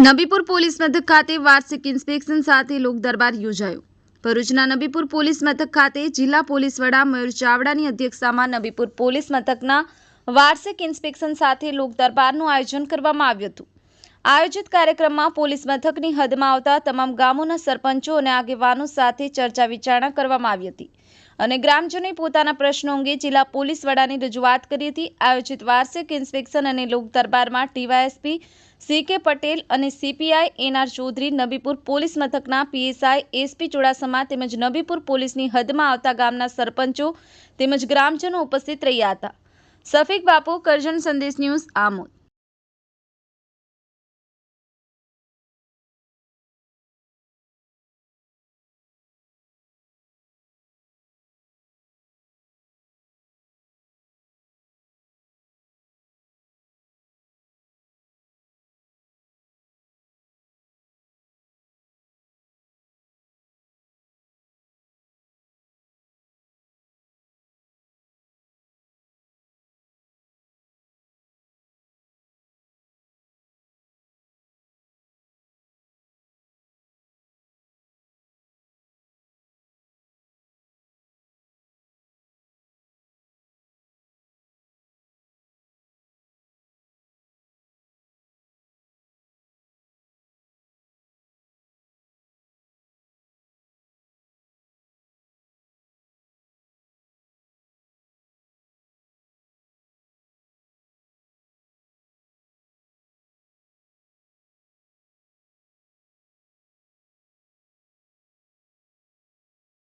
Nabipur police મથક ખાતે વાર્ષિક ઇન્સ્પેક્શન સાથે લોક દરબાર યોજાયો. ભરૂચના નબીપુર પોલીસ મથક ખાતે જિલ્લા પોલીસ વડા મયુર ચાવડાની અધ્યક્ષતામાં નબીપુર પોલીસ મથકના વાર્ષિક ઇન્સ્પેક્શન સાથે લોક દરબારનું આયોજન કરવામાં આવ્યું હતું. આયોજિત કાર્યક્રમમાં પોલીસ મથકની હદમાં આવતા તમામ ગામોના સરપંચો અને આગેવાનો સાથે ચર્ચા વિચારણા કરવામાં આવી હતી. અને ગ્રામજનોએ પોતાના પ્રશ્નો અંગે જિલ્લા પોલીસ વડાની રજૂઆત કરી હતી. આયોજિત વાર્ષિક ઇન્સ્પેક્શન અને લોક દરબારમાં ટીવાયએસપી સી કે પટેલ અને CPI NR Chaudhary, Nabipur police મથકના પીએસઆઈ એસપી ચુડાસમા તેમજ નબીપુર પોલીસની હદમાં આવતા ગામના સરપંચો તેમજ ગ્રામજનો ઉપસ્થિત રહ્યા હતા. સફીક બાપુ, કરજણ સંદેશ ન્યૂઝ આમોદ.